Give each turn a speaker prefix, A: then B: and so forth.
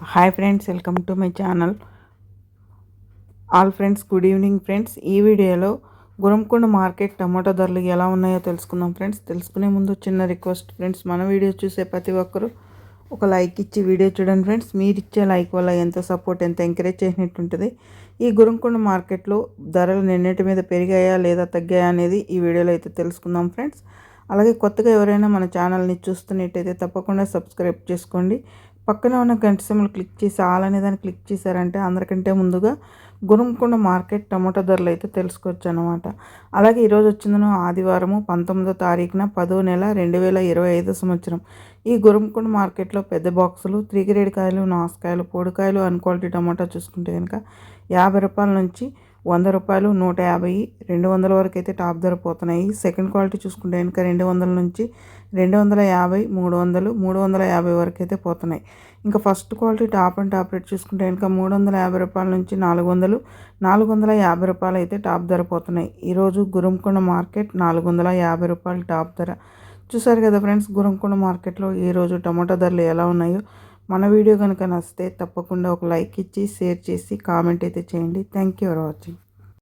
A: Hi friends welcome to my channel all friends good evening friends ఈ వీడియోలో Gurramkonda market tomato ధరలు ఎలా ఉన్నాయో తెలుసుకుందాం ఫ్రెండ్స్ తెలుసుకునే ముందు చిన్న రిక్వెస్ట్ ఫ్రెండ్స్ మన వీడియో చూసే ప్రతి ఒక్కరు ఒక లైక్ ఇచ్చి వీడియో చూడండి ఫ్రెండ్స్ మీరు ఇచ్చే లైక్ వల్ల ఎంత సపోర్ట్ ఎంత ఎంకరేజ్ చేసినట్టు ఉంటుంది ఈ గురంకొండ మార్కెట్లో ధరలు నిన్నటి మీద పెరిగాయా లేదా తగ్గాయా అనేది ఈ వీడియోలో అయితే తెలుసుకుందాం ఫ్రెండ్స్ అలాగే కొత్తగా ఎవరైనా మన ఛానల్ని చూస్తున్నట్టయితే తప్పకుండా సబ్స్క్రైబ్ చేసుకోండి. పక్కనే ఉన్న గంట సిమ్లు క్లిక్ చేసి ఆల్ అనే దాన్ని క్లిక్ చేశారంటే అందరికంటే ముందుగా గురంకొండ మార్కెట్ టమాటో ధరలు అయితే తెలుసుకోవచ్చు అనమాట అలాగే ఈరోజు వచ్చిందను ఆదివారము పంతొమ్మిదో తారీఖున పదో నెల రెండు వేల ఇరవై ఐదో సంవత్సరం. ఈ గురంకొండ మార్కెట్లో పెద్ద బాక్సులు త్రీ గ్రేడ్ కాయలు నాసుకాయలు పొడికాయలు అన్ క్వాలిటీ టమాటా చూసుకుంటే కనుక యాభై రూపాయల నుంచి వంద రూపాయలు నూట యాభై రెండు వందల వరకు అయితే టాప్ ధర పోతున్నాయి. సెకండ్ క్వాలిటీ చూసుకుంటే కనుక రెండు వందల నుంచి రెండు వందల యాభై మూడు వందలు మూడు వందల యాభై వరకు అయితే పోతున్నాయి. ఇంకా first quality top and top rate చూసుకుంటే కనుక మూడు వందల యాభై రూపాయల నుంచి నాలుగు వందలు నాలుగు వందల యాభై రూపాయలు అయితే టాప్ ధర పోతున్నాయి. ఈరోజు గురంకొండ మార్కెట్ నాలుగు వందల యాభై రూపాయలు టాప్ ధర. చూసారు కదా ఫ్రెండ్స్ గురంకొండ మార్కెట్లో ఈరోజు టమాటో ధరలు ఎలా ఉన్నాయో? మన వీడియో కనుక నచ్చితే తప్పకుండా ఒక లైక్ ఇచ్చి షేర్ చేసి కామెంట్ అయితే చేయండి. Thank you for watching